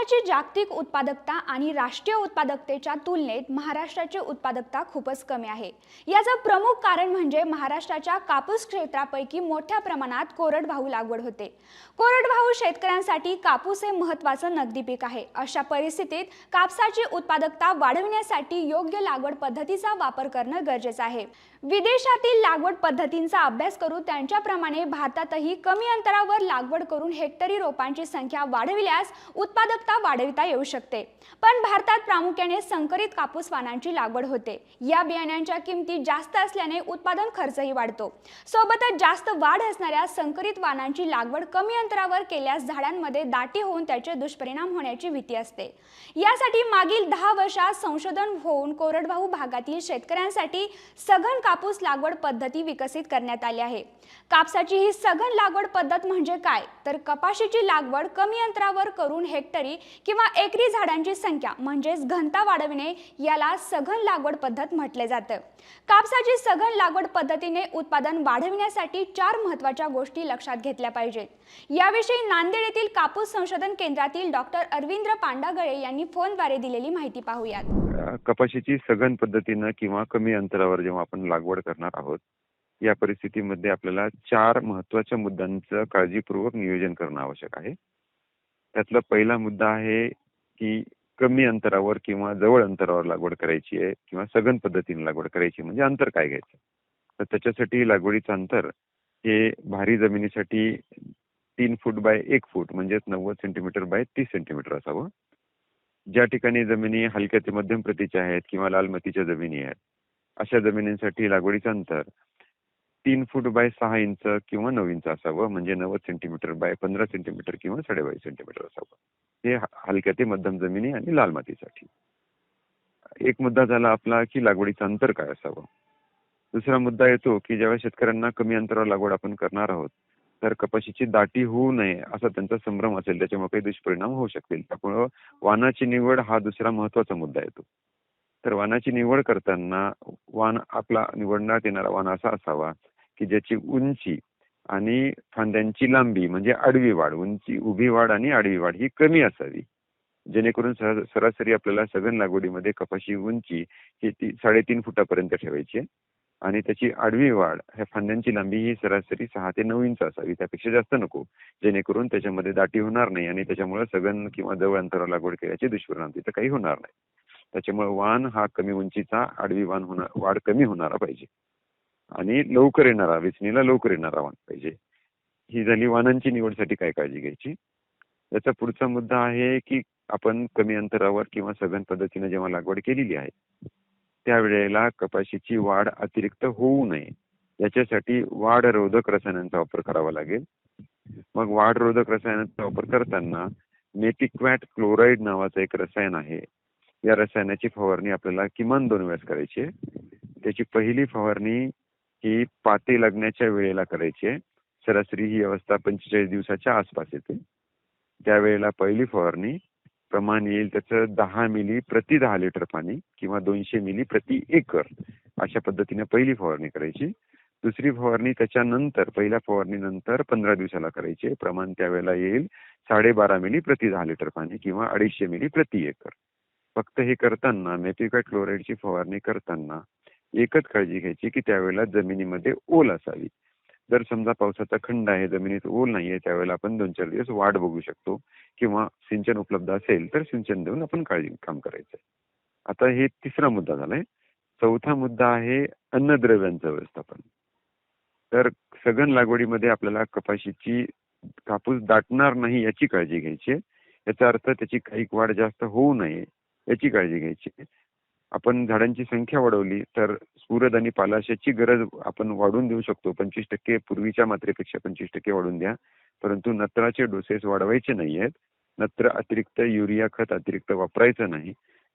भारताची जागतिक उत्पादकता आणि राष्ट्रीय उत्पादकतेच्या तुलनेत महाराष्ट्राची उत्पादकता खूपच कमी आहे. याचं प्रमुख कारण म्हणजे महाराष्ट्राच्या कापूस क्षेत्रापैकी मोठ्या प्रमाणात कोरडवाहू लागवड होते. कोरडवाहू शेतकऱ्यांसाठी कापूस हे महत्त्वाचं नगदी पीक आहे. अशा परिस्थितीत कापसाची उत्पादकता वाढविण्यासाठी योग्य लागवड पद्धतीचा वापर करणं गरजेचं आहे. विदेशातील लागवड पद्धतींचा अभ्यास करून त्यांच्याप्रमाणे भारतातही कमी अंतरावर लागवड करून हेक्टरी रोपांची संख्या वाढविल्यास उत्पादकता वाढविता येऊ शकते. पण भारतात प्रामुख्याने संकरित कापूस वाणांची लागवड होते. या बियाण्यांच्या किमती जास्त असल्याने उत्पादन खर्चही वाढतो. सोबतच जास्त वाढ असणाऱ्या संकरित वाणांची लागवड कमी अंतरावर केल्यास झाडांमध्ये दाटी होऊन त्याचे दुष्परिणाम होण्याची भीती असते. यासाठी मागील दहा वर्षात संशोधन होऊन कोरडवाहू भागातील शेतकऱ्यांसाठी सघन कापूस लागवड पद्धती विकसित करण्यात आली आहे. कापसाची ही सघन लागवड पद्धत म्हणजे काय? तर कपाशीची लागवड कमी अंतरावर करून हेक्टरी किंवा एकरी झाडांची संख्या म्हणजेच घनता वाढविणे याला सघन लागवड पद्धत म्हटले जातं. कापसाची सघन लागवड पद्धतीने उत्पादन वाढविण्यासाठी चार महत्त्वाच्या गोष्टी लक्षात घेतल्या पाहिजेत. याविषयी नांदेड येथील कापूस संशोधन केंद्रातील डॉक्टर अरविंद्र पांडागळे यांनी फोनद्वारे दिलेली माहिती पाहूयात. कपाशीची सघन पद्धतीनं किंवा कमी अंतरावर जेव्हा आपण लागवड करणार आहोत या परिस्थितीमध्ये आपल्याला चार महत्त्वाच्या मुद्द्यांचं काळजीपूर्वक नियोजन करणं आवश्यक आहे. त्यातला पहिला मुद्दा आहे की कमी अंतरावर किंवा जवळ अंतरावर लागवड करायची आहे किंवा सघन पद्धतीने लागवड करायची म्हणजे अंतर काय घ्यायचं? तर त्याच्यासाठी लागवडीचं अंतर हे भारी जमिनीसाठी तीन फूट बाय एक फूट म्हणजेच नव्वद सेंटीमीटर बाय तीस सेंटीमीटर असावं. ज्या ठिकाणी जमिनी हलक्या ते मध्यम प्रतीच्या आहेत किंवा लाल मातीच्या जमिनी आहेत अशा जमिनींसाठी लागवडीचं अंतर तीन फूट बाय सहा इंच किंवा नऊ इंच असावं म्हणजे नव्वद सेंटीमीटर बाय पंधरा सेंटीमीटर किंवा साडेबावीस सेंटीमीटर असावं. हे हलक्या ते मध्यम जमिनी आणि लाल मातीसाठी. एक मुद्दा झाला आपला की लागवडीचं अंतर काय असावं? दुसरा मुद्दा येतो की जेव्हा शेतकऱ्यांना कमी अंतरावर लागवड आपण करणार आहोत तर कपाशीची दाटी होऊ नये असा त्यांचा संभ्रम असेल त्याच्यामुळे काही दुष्परिणाम होऊ शकतील. त्यामुळं वाणाची निवड हा दुसरा महत्त्वाचा मुद्दा येतो. तर वानाची निवड करताना वाण आपला निवडण्यात येणारा वाण असा असावा की ज्याची उंची आणि फांद्यांची लांबी म्हणजे आडवी वाढ उंची उभी वाढ आणि आडवी वाढ ही कमी असावी. जेणेकरून सरासरी आपल्याला सघन लागवडीमध्ये कपाशी उंची ही ती साडेतीन फुटापर्यंत ठेवायची आहे. आणि त्याची आडवी वाढ ह्या फांद्यांची लांबी ही सरासरी सहा ते नऊ इंच असावी त्यापेक्षा जास्त नको. जेणेकरून त्याच्यामध्ये दाटी होणार नाही आणि त्याच्यामुळे सघन किंवा जवळ अंतरावर लागवड केल्याचे दुष्परिणाम तिथं काही होणार नाही. त्याच्यामुळे वाण हा कमी उंचीचा आडवी वाण होणार वाढ कमी होणारा पाहिजे. आणि लवकर येणारा वेचणीला लवकर येणारा वाण पाहिजे. ही झाली वाणांची निवडसाठी काय काळजी घ्यायची? याचा पुढचा मुद्दा आहे की आपण कमी अंतरावर किंवा सघन पद्धतीने जेव्हा लागवड केलेली आहे त्यावेळेला कपाशीची वाढ अतिरिक्त होऊ नये. याच्यासाठी वाढरोधक रसायनांचा वापर करावा लागेल. मग वाढरोधक रसायनांचा वापर करताना मेटिक्वॅट क्लोराईड नावाचं एक रसायन आहे. या रसायनाची फवारणी आपल्याला किमान दोन वेळेस करायची आहे. त्याची पहिली फवारणी ही पाते लागण्याच्या वेळेला करायची आहे. सरासरी ही अवस्था पंचेचाळीस दिवसाच्या आसपास येते. त्यावेळेला पहिली फवारणी प्रमाण येईल त्याचं दहा मिली प्रति दहा लिटर पाणी किंवा दोनशे मिली प्रति एकर अशा पद्धतीने पहिली फवारणी करायची. दुसरी फवारणी त्याच्यानंतर पहिल्या फवारणीनंतर पंधरा दिवसाला करायची आहे. प्रमाण त्यावेळेला येईल साडेबारा मिली प्रति दहा लिटर पाणी किंवा अडीचशे मिली प्रति एकर. फक्त हे करताना मेपिकॅट क्लोराईडची फवारणी करताना एकच काळजी घ्यायची की त्यावेळेला जमिनीमध्ये ओल असावी. जर समजा पावसाचा खंड आहे जमिनीत ओल नाहीये त्यावेळेला आपण दोन चार दिवस वाट बघू शकतो किंवा सिंचन उपलब्ध असेल तर सिंचन देऊन आपण काळजी काम करायचं आता हे तिसरा मुद्दा झालाय. चौथा मुद्दा आहे अन्नद्रव्यांचं व्यवस्थापन. तर सघन लागवडीमध्ये आपल्याला कपाशीची कापूस दाटणार नाही याची काळजी घ्यायची आहे. याचा अर्थ त्याची काही वाढ जास्त होऊ नये याची काळजी घ्यायची आपण झाडांची संख्या वाढवली तर स्फुरद आणि पालाशाची गरज आपण वाढवून देऊ शकतो. पंचवीस टक्के पूर्वीच्या मात्रेपेक्षा पंचवीस टक्के वाढवून द्या. परंतु नत्राचे डोसेस वाढवायचे नाही आहेत. नत्र अतिरिक्त युरिया खत अतिरिक्त वापरायचं नाही.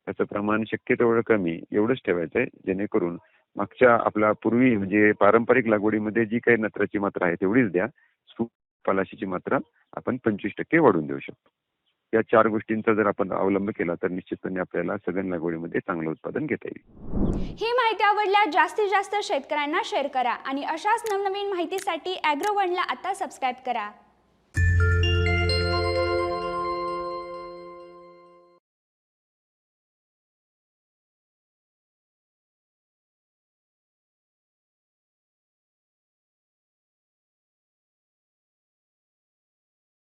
त्याचं प्रमाण शक्य तेवढं कमी एवढंच ठेवायचं आहे जेणेकरून मागच्या आपला पूर्वी म्हणजे पारंपरिक लागवडीमध्ये जी काही नत्राची मात्रा आहे तेवढीच द्या. स्फुरद पालाशीची मात्रा आपण पंचवीस टक्के वाढवून देऊ शकतो. या चार गोष्टींचा जर आपण अवलंब केला तर निश्चितपणे आपल्याला सघन लागवडीमध्ये चांगलं उत्पादन घेता येईल. ही माहिती आवडल्यास जास्तीत जास्त शेतकऱ्यांना शेअर करा आणि अशाच नवनवीन माहितीसाठी ॲग्रोवनला आता सबस्क्राईब करा.